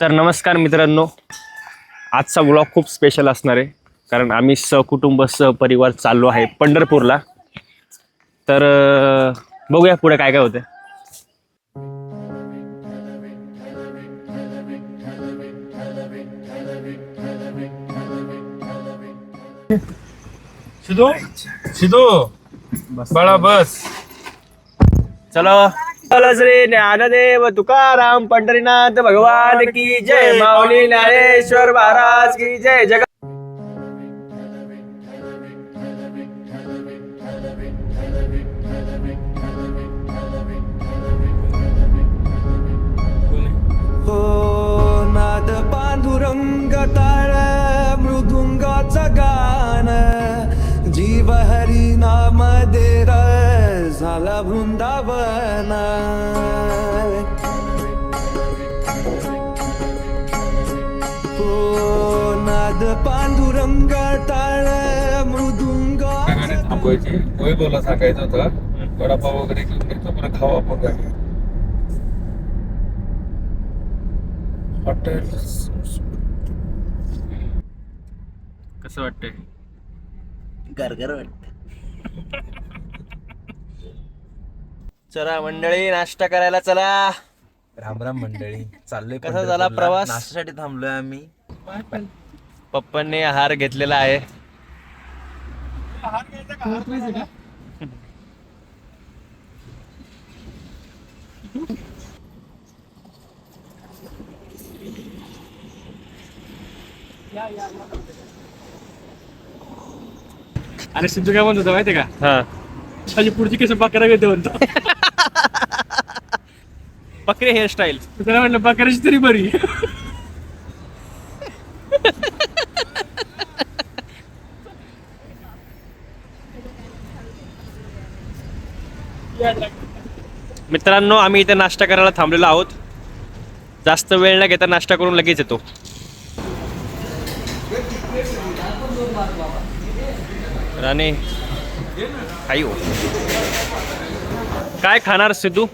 तर नमस्कार मित्रांनो. आजचा ब्लॉग खूप स्पेशल असणार आहे. कारण आम्ही सहकुटुंब सहपरिवार चाललो आहे पंढरपूरला. तर बघूया पुढे काय काय होतं सिद्धू सिद्धू बाळा बस. चला. श्री ज्ञानदेव तुकाराम पंढरीनाथ भगवान की जय माऊली ज्ञानेश्वर महाराज की जय जग झाला वृंदावन हो नाद पांडुरंग टाळ मृदुंग थांबवायची. वैभवला सांगायचं होतं. वडापाव वगैरे घेऊन येतो बरं खावा आपण गाडी हॉटेल कसं वाटतंय? गरगर वाटत चला मंडळी नाश्ता करायला चला. राम राम मंडळी. चाललोय कसा झाला. प्रवास? नाश्त्यासाठी थांबलोय आम्ही. पप्पांनी आहार घेतलेला आहे. अरे सिद्धू काय म्हणत होता माहितीये का? हा. माझी पुढची केस बकरा घेते म्हणतो. पकरे हेअरस्टाईल त्याला म्हटलं बकऱ्याची तरी बरी. मित्रांनो आम्ही इथे नाश्ता करायला थांबलेलो आहोत. जास्त वेळ न घेता नाश्ता करून लगेच येतो. राणे आई हो. काय खाणार सिद्धू?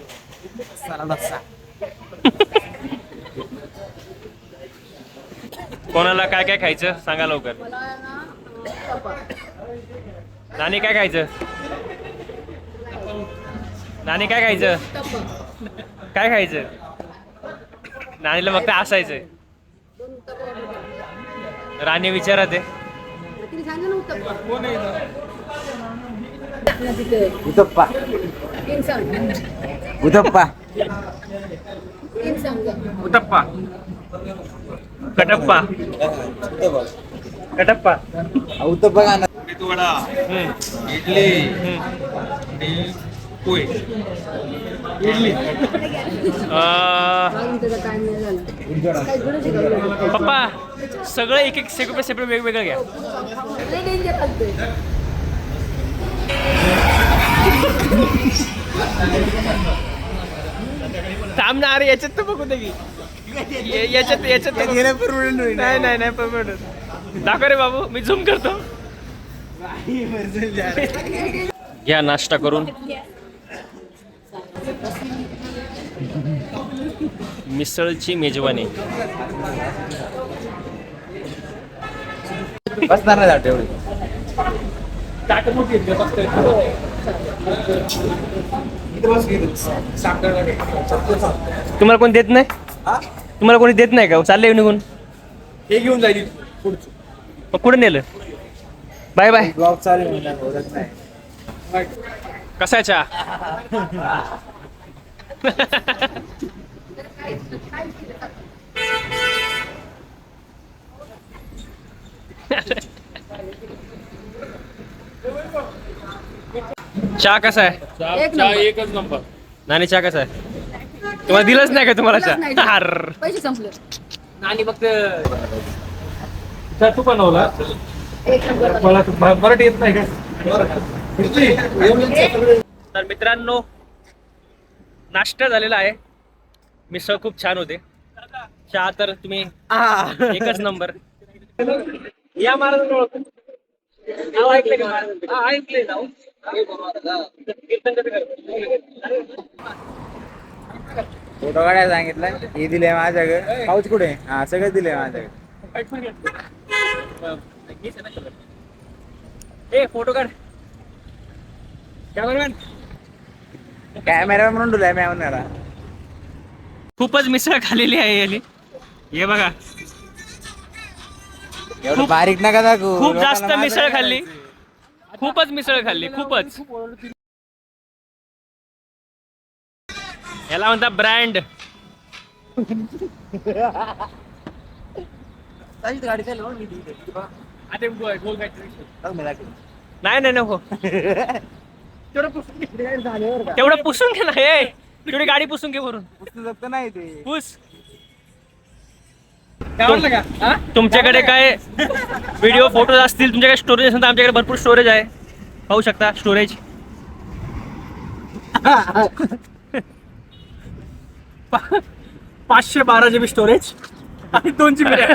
कोणाला काय काय खायचं? सांगा लवकर. नानी काय खायचं? नानी काय खायचं? काय खायचं? नानीला फक्त असायचं राणी विचारत आहे. तिने सांगितलं उत्तप्पा तीन सांग उतप्पा कटप्पा. कटप्पा. उतप्पा गाणं. वडा इडली. पोहे. शिकवलं पप्पा सगळं एक एक सेपरेट सेपरेट वेगवेगळं घ्या. थांब ना अरे याच्यात तर बघू दे की ये- याच्यात याच्यात तर बघू. नाही नाही नाही परमिट दाखव रे बाबू मी झूम करतो. घ्या नाश्ता करून. मिसळची मेजवानी. बसणार नाही तुम्हाला कोणी देत नाही? तुम्हाला कोणी देत नाही का? चाललंय निघून. हे घेऊन जाईल पुढचं. मग कुठे नेलं? Bye bye. ब्लॉग चालू कसा आहे चहा चहा कसा आहे? एक नंबर. एकच नंबर. नानी चहा कसा आहे? तुम्हाला दिलंच नाही का तुम्हाला दिलंच नाही. चहा अर्र. पैसे संपले. फक्त तू बनवला? एक नंबर. मला तर म- मराठी येत नाही का? तर मित्रांनो नाश्ता झालेला आहे. मिसळ खूप छान होते. चहा तर तुम्ही एकच नंबर. या महाराज नाव ऐकलं का महाराज फोटो काढायला सांगितलं. हे दिले माझ्याकडे. पाऊच कुठे? हा सगळं दिले माझ्याकडे. ए फोटो काढ. कॅमेरामॅन. कॅमेरा म्हणून तुला मी म्हणणार खूपच मिसळ खाल्लेली आहे याने. हे बघा. एवढं बारीक नका दाखवू. खूप जास्त मिसळ खाल्ली? खूपच मिसळ खाल्ली खूपच. याला म्हणतात ब्रँड. नाही नाही नको. तेवढं पुसून घे ना तेवढी गाडी पुसून घे भरून पुस्तक जगतं नाही ते. पुस? तुमच्याकडे काय व्हिडिओ फोटो असतील तुमच्याकडे स्टोरेज असेल तर आमच्याकडे भरपूर स्टोरेज आहे. पाहू शकता स्टोरेज पाचशे बारा जीबी स्टोरेज आणि दोन जीबी रॅम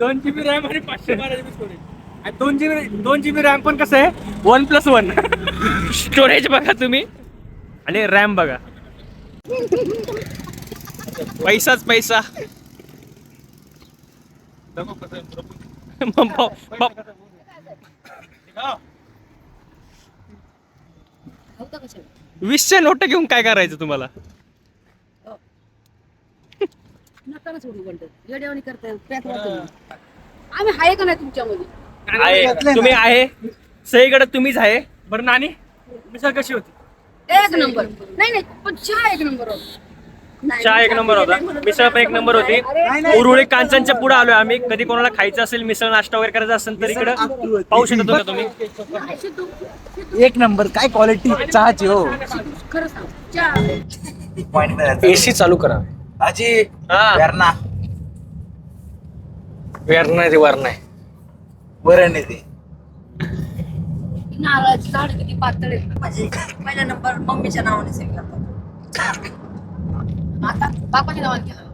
दोन जीबी रॅम आणि पाचशे बारा जीबी स्टोरेज आणि दोन जीबी दोन जीबी रॅम पण कसं आहे? वन प्लस वन स्टोरेज बघा तुम्ही. आणि रॅम बघा. पैसाच पैसा? वीसच्या नोट घेऊन काय करायचं तुम्हाला? आम्ही आहे का नाही तुमच्यामध्ये? आहे. तुम्ही आहे. सगळीकडे तुम्हीच आहे. बरं नानी मिसळ कशी होती? एक नंबर. नाही नाही पण चहा एक नंबर होता. चहा एक नंबर होता. मिसळ पण एक नंबर होती. उरुळी कांचनच्या पुढे आलोय आम्ही. कधी कोणाला खायचं असेल मिसळ नाश्ता वगैरे करायचा असेल तर इकडे. पाहू शकता का तुम्ही. एक नंबर. काय क्वालिटी चहाची हो. एसी चालू. करा. आजी हा. वेरणा. वेर नाही ते वर नाही वरण येते नारळाची झाड किती पातळ आहे. पहिला नंबर मम्मीच्या नावाने सेव्ह करतात आता बापाच्या नावाने केलं.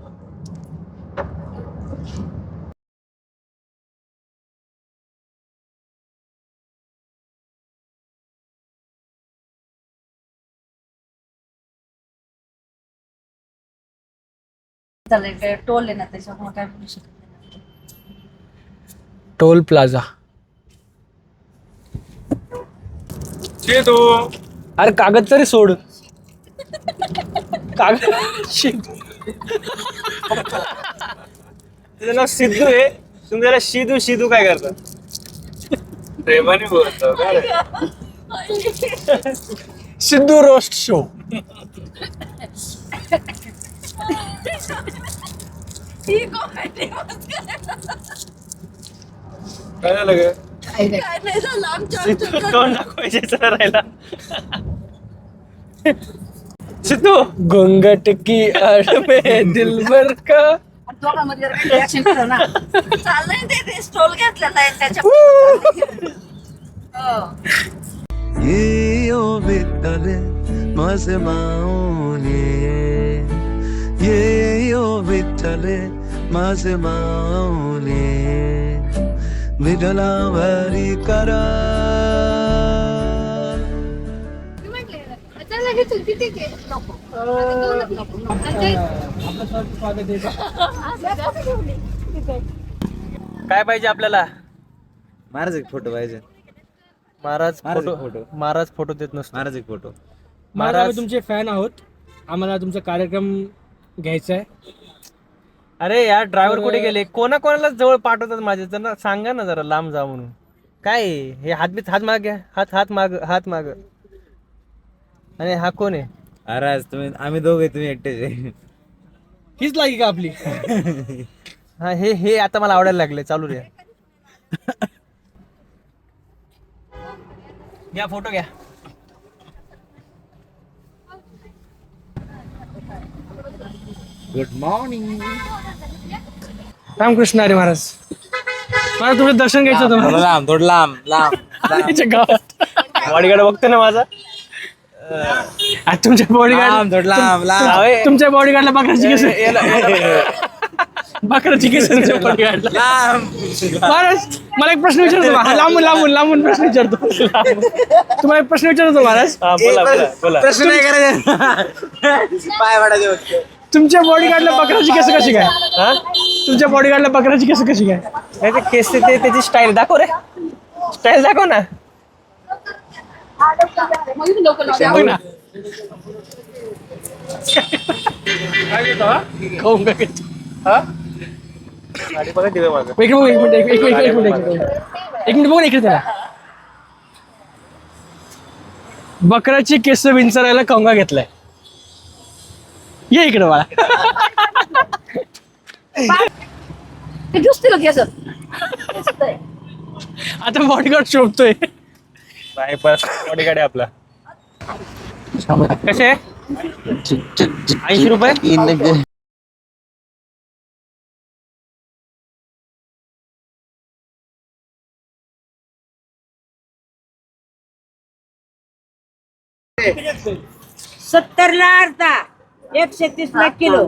चालेल टोल आहे ना त्याच्यामुळे काय बोलू शकत नाही. Toll plaza. अरे कागद तरी सोड. कागद तुझं नाव सिद्धू आहे. तुम्ही त्याला शिदू शिदू काय करता? प्रेमाने बोलतो का रे? Sidhu roast show. काय झालं ग? सिद्धू तोंड दाखवायचे जरा राहिला. सिद्धू. घुंगट की आड़ में दिल भर का। दोघांमध्ये जरा रिॲक्शन करा ना. चाललंय ते ते स्टोल घेतलेला आहे त्याच्या हो. येयो विठ्ठल माझे माऊने येयो विठ्ठल माझे माऊने विठला भरी करा घे नको. काय पाहिजे आपल्याला? महाराज एक फोटो पाहिजे. महाराज महाराज फोटो फोटो. महाराज फोटो देत नसतो. महाराज एक फोटो महाराज आम्ही तुमचे फॅन आहोत. आम्हाला तुमचा कार्यक्रम घ्यायचा आहे. अरे यार ड्रायव्हर कुठे गेले? कोणा कोणाला जवळ पाठवतात माझे. त्यांना सांगा ना जरा लांब जा म्हणून. काय? हे? हात बीत हात माग घ्या हात हात माग हात माग. आणि हा कोण आहे? महाराज तुम्ही आम्ही दोघे तुम्ही एकटेच आहे. हीच लागी का आपली? हा हे हे आता मला आवडायला लागले चालू रे. घ्या फोटो घ्या. Good morning Ramkrishna Hari Maharaj. मला तुमचं दर्शन घ्यायचं होतं थोडं. लांब थोडं लांब लांब आमच्या गावात. बॉडीगार्ड बघतो ना माझा? आज तुमच्या लांब बॉडीगार्ड थोडं लांब लांब. जावई. तुमच्या बॉडीगार्डला बघायची कसं याला- बकराची केस महाराज मला एक प्रश्न विचारतो हा, लांबून लांबून लांबून प्रश्न विचारतो. तुम्हाला एक प्रश्न विचारतो महाराज. हा, बोला बोला बोला. प्रश्न नाही करायचे. पाय पडायचे तुमच्या बॉडी गार्डला बकराची केस कशी काय? हा? तुमच्या बॉडी गार्डला बकराची केस कशी काय? नाही ते केस ते त्याची स्टाईल दाखव रे. स्टाईल दाखव ना मग इथे लोक लावतात. बघ ना खाऊन काय खायचं? गाडी बघा दिवे मागं. एक मिनिट एक मिनिट एक मिनिट एक मिनिट एक मिनिट एक मिनिट. बघ ना इकडे त्याला बकराची केस विंचरायला कंगा घेतलाय. ये इकडे बाळा. का केस आता बॉडीगार्ड शोधतोय नाही बस. गाडी आपला? कसे? ऐंशी रुपये? सत्तरला अर्धा. एकशे तीस ला किलो.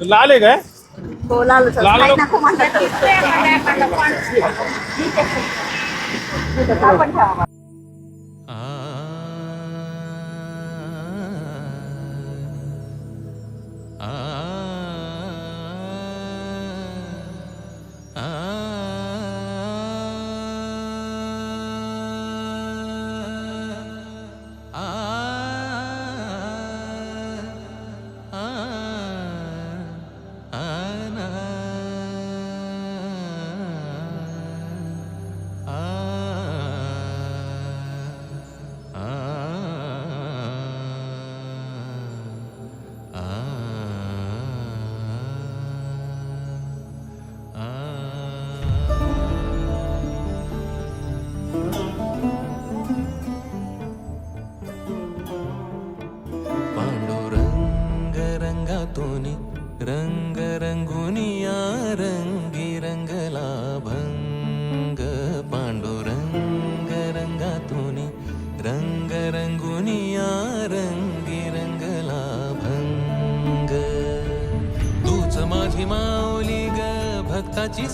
लाल आहे काय? हो लाल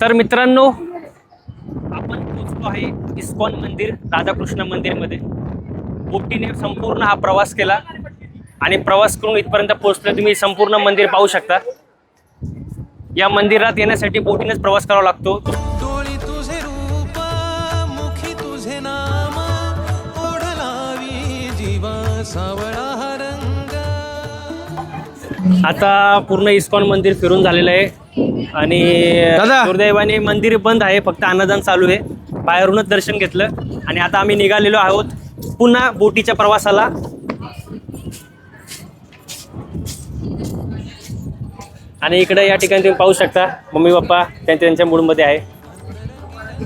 तर मित्रांनो आपण पोहोचलो आहे इस्कॉन मंदिर राधाकृष्ण मंदिरमध्ये. बोटीने संपूर्ण हा प्रवास केला आणि प्रवास करून इथपर्यंत पोहोचलो. तुम्ही संपूर्ण मंदिर पाहू शकता. या मंदिरात येण्यासाठी बोटीनेच प्रवास करावा लागतो. आता पूर्ण इस्कॉन मंदिर फिरून झालेलं आहे. आणि दादा. दुर्दैवाने मंदिर बंद आहे फक्त अन्नदान चालू आहे. बाहेरूनच दर्शन घेतलं आणि आता आम्ही निघालेलो आहोत पुन्हा बोटीच्या प्रवासाला. आणि इकडे या ठिकाणी तुम्ही पाहू शकता मम्मी पप्पा त्यांच्या त्यांच्या मूडमध्ये आहे.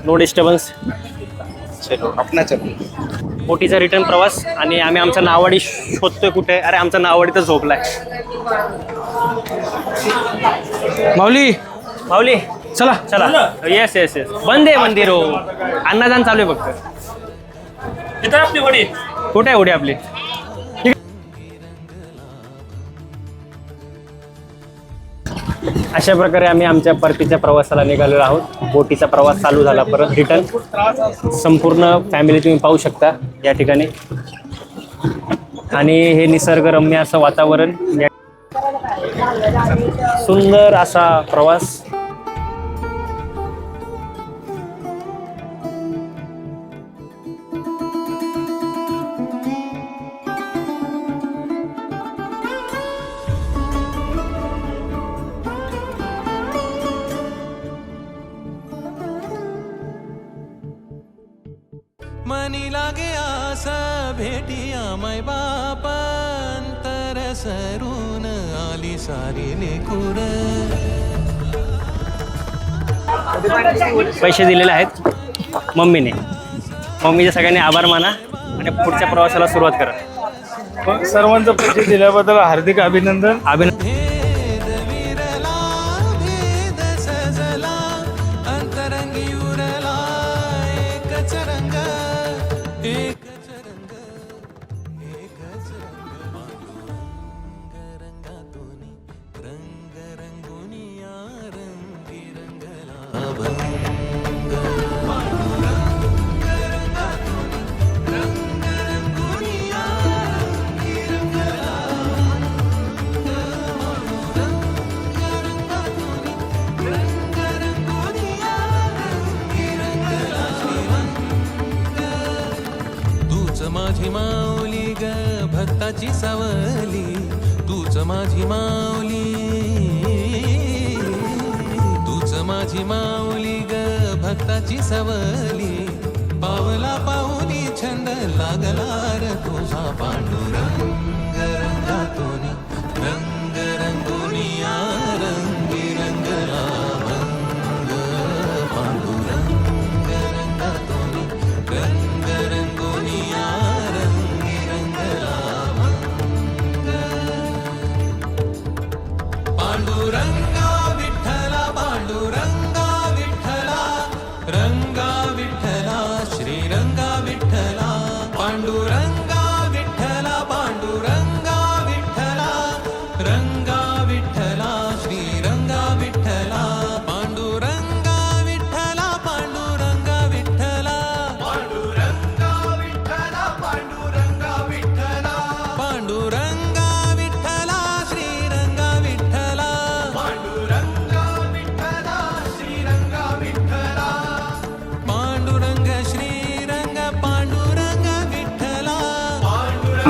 नो डिस्टर्बन्स बोटीचा रिटर्न प्रवास आणि आम्ही आमचा नावाडी शोधतोय कुठे? अरे आमचा नावाडी तर झोपलाय. माऊली माऊली चला चला. येस येस येस बंद आहे मंदिर हो. अन्नदान चालू आहे फक्त. इथं आपली वडी कुठे आहे उडी आपली? अशा प्रकारे आम्ही आमच्या परतीच्या प्रवासाला निघालेलो आहोत. बोटीचा प्रवास चालू झाला परत. रिटर्न संपूर्ण फॅमिली तुम्ही पाहू शकता या ठिकाणी. आणि हे निसर्गरम्य असं वातावरण सुंदर असा प्रवास. पैसे दिलेले आहेत मम्मीने. मम्मीचे सगळ्यांनी आभार माना आणि पुढच्या प्रवासाला सुरुवात करा. सर्वांचं पैसे दिल्याबद्दल हार्दिक अभिनंदन. अभिनंदन. भक्ताची सावली तूच माझी माऊली. तूच माझी माऊली ग भक्ताची सवली. पावला पाहुनी छंद लागला र तुझा पांडुरंग. रंगातून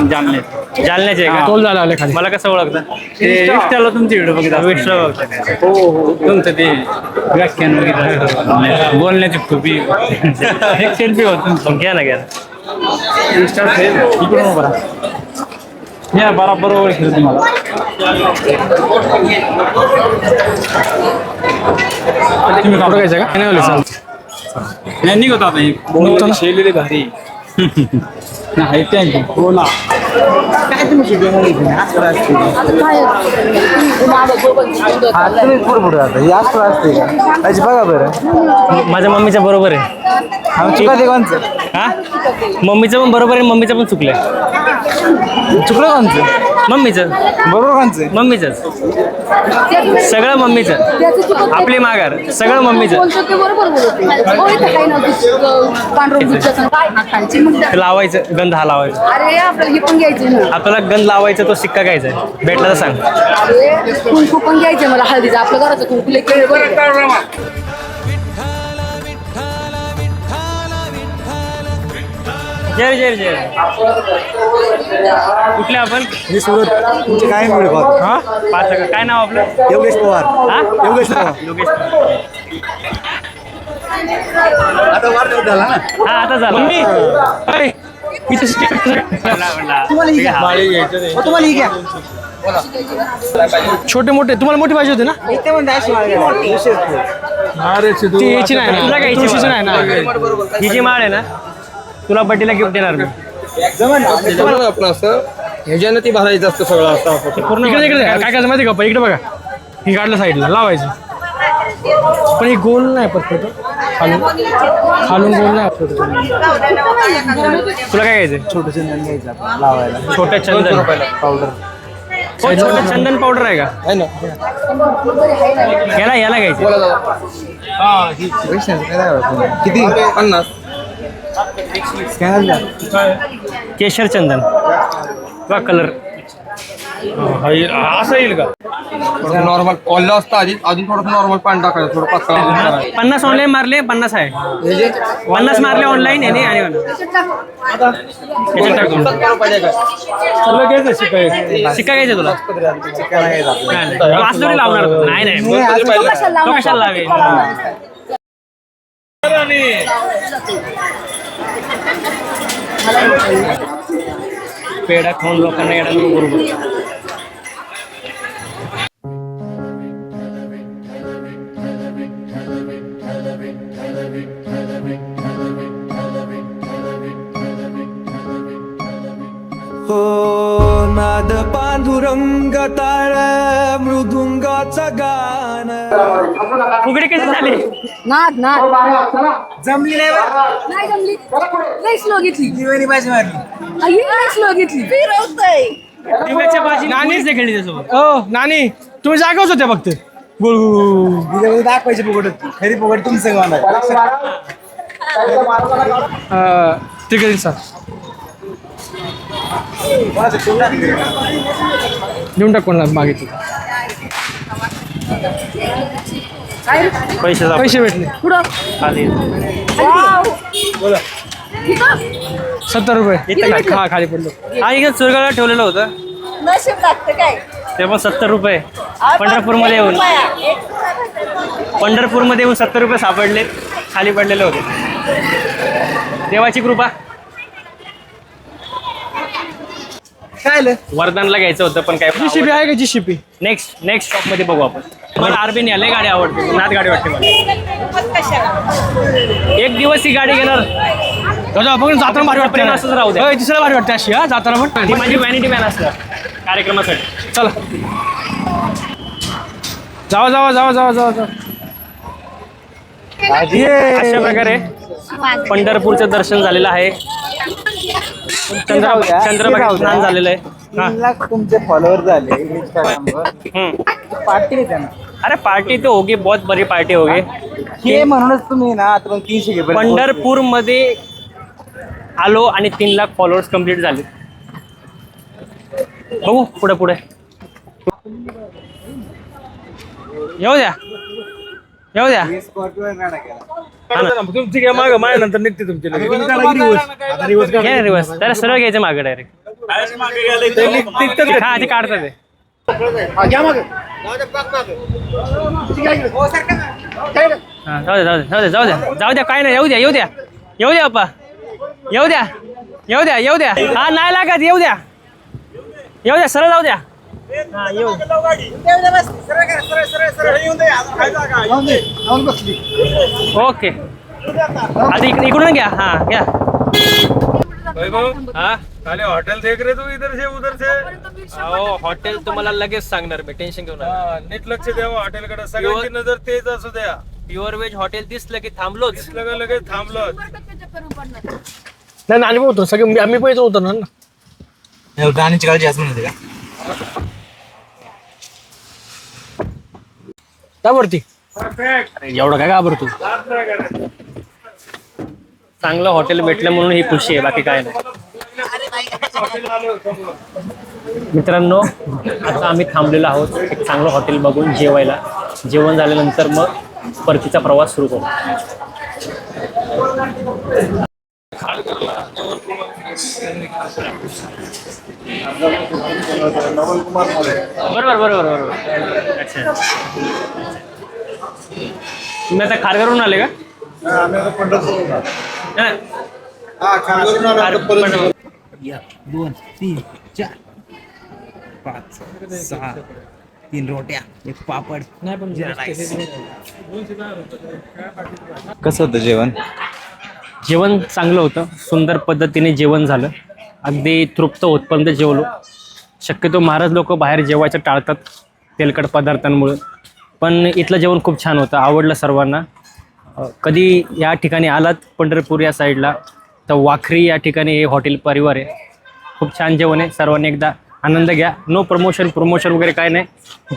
जालने का? टोल झाला आले खाली. मला कसं ओळखतं इंस्टाला तुमची व्हिडिओ बघितला. विश्व बघता हो हो तुमचं ते व्याख्यान वगैरे. बोलण्याची खूपी एक सेल्फी होत घ्या ना घ्या. इंस्टा इकडून राहा. या बरोबर ओळखलं तुम्हाला. तुम्ही कापड घ्यायचं का? नाही. नाही निघत आता? शेलेले भारी नाही त्यांची बोला. काय तुम्ही असते हा तुम्ही हे असते का बघा बरं माझ्या मम्मीच्या बरोबर आहे। आमची कधी कोणचं हा? मम्मीचं पण बरोबर आहे मम्मीचं पण चुकलंय। चुकलं कोणचं मम्मीचं। बरोबर कोणचं मम्मीचंच सगळं मम्मीचं। आपली माघार सगळं मम्मीचं। बोलतो ते बरोबर बोलतो हो, इथं काही नव्हतं पांढरं दुधाचं काय ना खायची मग द्या. लावायचं गंध हा लावायचा। अरे आपल्याला हे पण घ्यायचं ना. आपल्याला गंध लावायचा तो सिक्का घ्यायचा आहे. भेटला तर सांग. अरे कुंकू पण घ्यायचं मला हळदीचं. आपलं घराचं कुंकू लय केळं बरं. का? विठ्ठल विठ्ठल विठ्ठल विठ्ठल जय जय जय कुठले आपण? मी सुरत तुमचे काय मिळेल हा? पाच का काय नाव आपलं? योगेश पवार. हा? योगेश पवार. योगेश आता वाढदिवस झाला ना? हा आता झालं. तुम्हाला ही घ्या तुम्हाला घ्या छोटे मोठे तुम्हाला मोठी पाहिजे होते ना इथे. अरे सिद्धू ती याची नाही तुला ना घ्यायची तुळशीची मला. नाही ना ही जी माळ आहे ना तुला बड्डीला गिफ्ट देणार मी आपलं असं ह्याच्यानं ती भरायचं असतं सगळं असं पूर्ण इकडे इकडे काय करायचं माहिती का? इकडे बघा ही काढलं साईडला लावायचं पण ही गोल नाही परफेक्ट खालून खालून गोल नाही परफेक्ट. तुला काय घ्यायचंय? छोटं चंदन घ्यायचं आपण लावायला. छोट्या चंदन. पावडर हो छोटं चंदन पावडर आहे का? याला याला घ्यायचं किती? पन्नास. केशर चंदन. किंवा कलर असं येईल का? नॉर्मल ओल्ला असतं आधी अजून थोडं नॉर्मल पाणी टाकायचं थोडं पातळ. पन्नास ऑनलाईन मारले पन्नास आहे. पन्नास मारले ऑनलाईन याने आणि याच्यात टाकून. शिका घ्यायचं तुला नाही, नाही. तू लावणार तू. नाही नाही तो कशाला लावेल? पेढा खाऊन लोकांना येणार बरोबर पांडुरंग ताळ मृदुंगाचं गाण फुगडी कशी झाली? नाद नाद. जमली नाही बरं. नाही जमली. लई स्लो घेतली. दिवाळी बाजी मारली. आई लई स्लो घेतली. फिरवतय दिव्याच्या बाजी नाणीच नाही खेळली त्यासोबत. हो नानी तुम्ही जागाच होत्या फक्त. दाखवायची फुकट. खरी फुकट तुमचं गाणं अं, ठीक आहे सर देऊन टाक कोणाला मागितलं. पैसे. पैसे भेटले. पुढं खाली. सत्तर रुपये. खा खाली पडलो. हा इकडे चुरगाला ठेवलेलं होतं. नशीब लागतं काय? ते पण सत्तर रुपये. पंढरपूरमध्ये येऊन. पंढरपूरमध्ये येऊन सत्तर रुपये सापडले. खाली पडलेले होते. देवाची कृपा. काय आलं? वरदानला घ्यायचं होतं पण काय जीसीपी आहे का जीसीपी नेक्स्ट नेक्स्ट शॉपमध्ये बघू आपण. मला आरबीन याले गाडी आवडते. नाथ गाडी वाटते मला. एक दिवस ही गाडी घेणार. जाऊ आपण जाताना भारी वाटते. असंच राहू. होय, दिसायला भारी वाटते अशी हा जाताना ती पण माझी व्हॅनिटी मॅन असतं कार्यक्रमासाठी. चला. जावा जावा जावा जावा जावा जावा. अशा प्रकारे पंढरपूरचं दर्शन झालेलं आहे. चंद्र ते चंद्रभागेत स्नान. झालेलं आहे हा. तीन लाख तुमचे फॉलोअर झाले इंस्टाग्रामवर हम्म. त्यांना अरे पार्टी तो होगी बहुत बड़ी पार्टी होगी हे म्हणूनच तुम्ही ना आता मग तीनशे घे बरं. पंढरपूरमध्ये आलो आणि तीन लाख फॉलोअर्स कंप्लीट झाले बघू पुढे पुढे येऊ द्या येऊ द्या हे गाडा केला. तुमची काय माग माय नंतर निघते तुमची रिवर्स त्याला सरळ घ्यायचं मागे डायरेक्ट हा ते काढतात ते. हा, जाऊ द्या जाऊ द्या जाऊ द्या जाऊ द्या जाऊ द्या काय नाही येऊ द्या येऊ द्या. येऊ द्या अप्पा. येऊ द्या. येऊ द्या येऊ द्या. हा नाही लागत येऊ द्या. येऊ द्या सरळ जाऊ द्या. हा येऊ ओके। आता इकडे इकडून घ्या हा घ्या। हा खाली हॉटेल देख रे तू इधर से उधर से? हो हॉटेल तुम्हाला लगेच सांगणार मी टेन्शन घेऊ नका. हा, नीट लक्ष द्यावं हॉटेलकडे सगळ्यांची नज़र तेच असू द्या. प्युअर व्हेज हॉटेल दिसलं की थांबलोच? लगे लगेच थांबलं नाही पण सगळे मी- आम्ही पण ना. गाण्याची काळजी असं म्हणते का? त्यावरती एवढं काय घाबरतो चांगलं हॉटेल भेटलं म्हणून ही खुशी आहे बाकी काय नाही. मित्रांनो आता आम्ही थांबलेलो आहोत. एक चांगलं हॉटेल बघून जेवायला. जेवण झाल्यानंतर मग परतीचा प्रवास सुरू करू. बरोबर बरोबर बरोबर. अच्छा. तुम्ही आता खारघरहून आले का? नाही. दोन तीन चार. पाच सहा तीन रोट्या एक पापड. कसं होतं जेवण? जेवण चांगलं होतं. सुंदर पद्धतीने जेवण झालं. अगदी तृप्त उत्पन्न जेवलो. शक्यतो महाराज लोक बाहेर जेवायचं टाळतात तेलकट पदार्थांमुळे. पण इथलं जेवण खूप छान होतं आवडलं सर्वांना. कधी या ठिकाणी आलात पंढरपूर या साईडला तर वाखरी या ठिकाणी हे हॉटेल परिवार आहे. खूप छान जेवण आहे सर्वांनी एकदा आनंद घ्या. नो प्रमोशन प्रमोशन वगैरे काय नाही.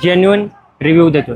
जेन्युन रिव्ह्यू देतो